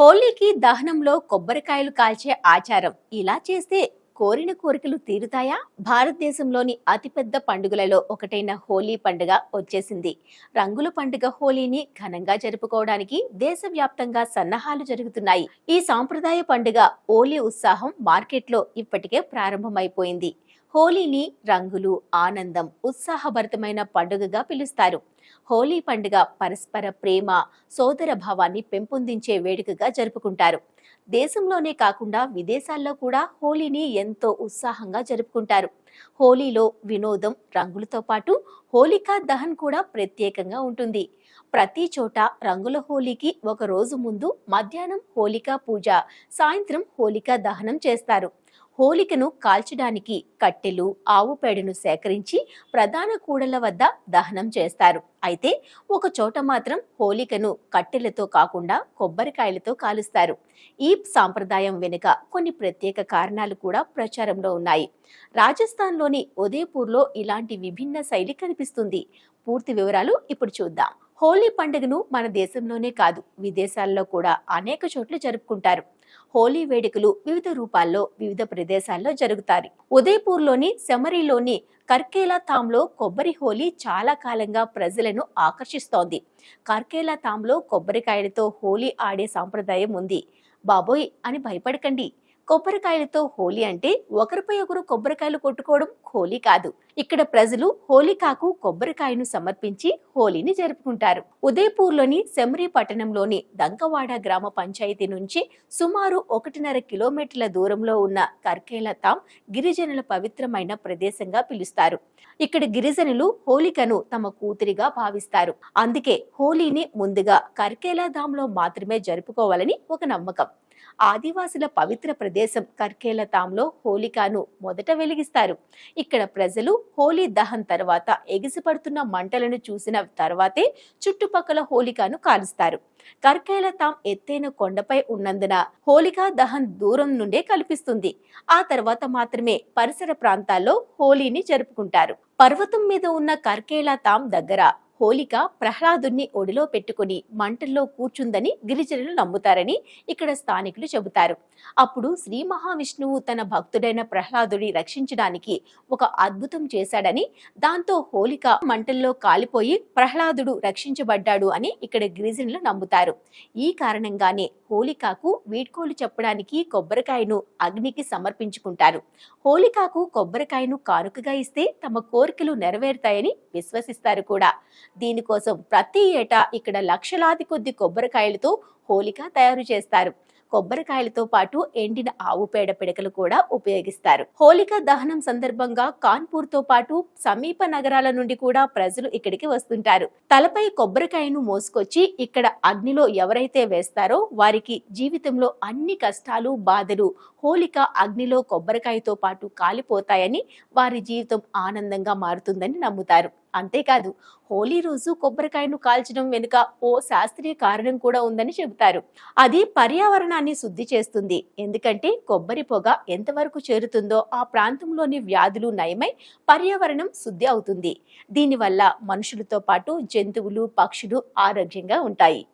హోలీకి దహనంలో కొబ్బరికాయలు కాల్చే ఆచారం ఇలా చేస్తే కోరిన కోరికలు తీరుతాయా? భారతదేశంలోని అతిపెద్ద పండుగలలో ఒకటైన హోలీ పండుగ వచ్చేసింది. రంగుల పండుగ హోలీని ఘనంగా జరుపుకోవడానికి దేశవ్యాప్తంగా సన్నాహాలు జరుగుతున్నాయి. ఈ సాంప్రదాయ పండుగ హోలీ ఉత్సాహం మార్కెట్లో ఇప్పటికే ప్రారంభమైపోయింది. హోలీని రంగులు ఆనందం ఉత్సాహభరితమైన పండుగగా పిలుస్తారు. హోలీ పండుగ పరస్పర ప్రేమ సోదర భావాన్ని పెంపొందించే వేడుకగా జరుపుకుంటారు. దేశంలోనే కాకుండా విదేశాల్లో కూడా హోలీని ఎంతో ఉత్సాహంగా జరుపుకుంటారు. హోలీలో వినోదం రంగులతో పాటు హోలికా దహన్ కూడా ప్రత్యేకంగా ఉంటుంది. ప్రతి చోట రంగుల హోలీకి ఒక రోజు ముందు మధ్యాహ్నం హోలికా పూజ సాయంత్రం హోలికా దహనం చేస్తారు. హోలికను కాల్చడానికి కట్టెలు ఆవు పేడను సేకరించి ప్రధాన కూడల వద్ద దహనం చేస్తారు. అయితే ఒక చోట మాత్రం హోలికను కట్టెలతో కాకుండా కొబ్బరికాయలతో కాలుస్తారు. ఈ సాంప్రదాయం వెనుక కొన్ని ప్రత్యేక కారణాలు కూడా ప్రచారంలో ఉన్నాయి. రాజస్థాన్లోని ఉదయపూర్లో ఇలాంటి విభిన్న శైలి కనిపిస్తుంది. పూర్తి వివరాలు ఇప్పుడు చూద్దాం. హోలీ పండుగను మన దేశంలోనే కాదు విదేశాల్లో కూడా అనేక చోట్ల జరుపుకుంటారు. హోలీ వేడుకలు వివిధ రూపాల్లో వివిధ ప్రదేశాల్లో జరుగుతాయి. ఉదయపూర్లోని సెమరిలోని కర్కేలా తాంలో కొబ్బరి హోలీ చాలా కాలంగా ప్రజలను ఆకర్షిస్తోంది. కర్కేలా తాంలో కొబ్బరికాయలతో హోలీ ఆడే సాంప్రదాయం ఉంది. బాబోయ్ అని భయపడకండి. కొబ్బరికాయలతో హోలీ అంటే ఒకరిపై ఒకరు కొబ్బరికాయలు కొట్టుకోవడం హోలీ కాదు. ఇక్కడ ప్రజలు హోలికాకు కొబ్బరికాయను సమర్పించి హోలీని జరుపుకుంటారు. ఉదయపూర్లోని సెమ్రి పట్టణంలోని దంకవాడ గ్రామ పంచాయతీ నుంచి సుమారు ఒకటిన్నర కిలోమీటర్ల దూరంలో ఉన్న కర్కేలతాం గిరిజనుల పవిత్రమైన ప్రదేశంగా పిలుస్తారు. ఇక్కడ గిరిజనులు హోలికను తమ కూతురిగా భావిస్తారు. అందుకే హోలీని ముందుగా కర్కేలాధాంలో మాత్రమే జరుపుకోవాలని ఒక నమ్మకం. ఆదివాసుల పవిత్ర ప్రదేశం కర్కేలతాంలో హోలికాను మొదట వెలిగిస్తారు. ఇక్కడ ప్రజలు హోలీ దహన్ తర్వాత ఎగిసిపడుతున్న మంటలను చూసిన తర్వాతే చుట్టుపక్కల హోలికాను కాలుస్తారు. కర్కేలతాం ఎత్తైన కొండపై ఉన్నందున హోలికా దహన్ దూరం నుండే కల్పిస్తుంది. ఆ తర్వాత మాత్రమే పరిసర ప్రాంతాల్లో హోలీని జరుపుకుంటారు. పర్వతం మీద ఉన్న కర్కేలతాం దగ్గర హోలిక ప్రహ్లాదుని ఒడిలో పెట్టుకుని మంటల్లో కూర్చుందని గిరిజనులు నమ్ముతారని ఇక్కడ స్థానికులు చెబుతారు. అప్పుడు శ్రీ మహావిష్ణువు తన భక్తుడైన ప్రహ్లాదుని రక్షించడానికి ఒక అద్భుతం చేశాడని దాంతో హోలిక మంటల్లో కాలిపోయి ప్రహ్లాదుడు రక్షించబడ్డాడు అని ఇక్కడ గిరిజనులు నమ్ముతారు. ఈ కారణంగానే హోలికాకు వీడ్కోలు చెప్పడానికి కొబ్బరికాయను అగ్నికి సమర్పించుకుంటారు. హోలికాకు కొబ్బరికాయను కానుకగా ఇస్తే తమ కోరికలు నెరవేరుతాయని విశ్వసిస్తారు కూడా. దీనికోసం ప్రతి ఏటా ఇక్కడ లక్షలాది కొద్ది కొబ్బరికాయలతో హోలిక తయారు చేస్తారు. కొబ్బరికాయలతో పాటు ఎండిన ఆవు పేడ పిడకలు కూడా ఉపయోగిస్తారు. హోలికా దహనం సందర్భంగా కాన్పూర్తో పాటు సమీప నగరాల నుండి కూడా ప్రజలు ఇక్కడికి వస్తుంటారు. తలపై కొబ్బరికాయను మోసుకొచ్చి ఇక్కడ అగ్నిలో ఎవరైతే వేస్తారో వారికి జీవితంలో అన్ని కష్టాలు బాధలు హోలిక అగ్నిలో కొబ్బరికాయతో పాటు కాలిపోతాయని వారి జీవితం ఆనందంగా మారుతుందని నమ్ముతారు. అంతేకాదు హోలీ రోజు కొబ్బరికాయను కాల్చడం వెనుక ఓ శాస్త్రీయ కారణం కూడా ఉందని చెబుతారు. అది పర్యావరణాన్ని శుద్ధి చేస్తుంది. ఎందుకంటే కొబ్బరి పొగ ఎంతవరకు చేరుతుందో ఆ ప్రాంతంలోని వ్యాధులు నయమై పర్యావరణం శుద్ధి అవుతుంది. దీనివల్ల మనుషులతో పాటు జంతువులు పక్షులు ఆరోగ్యంగా ఉంటాయి.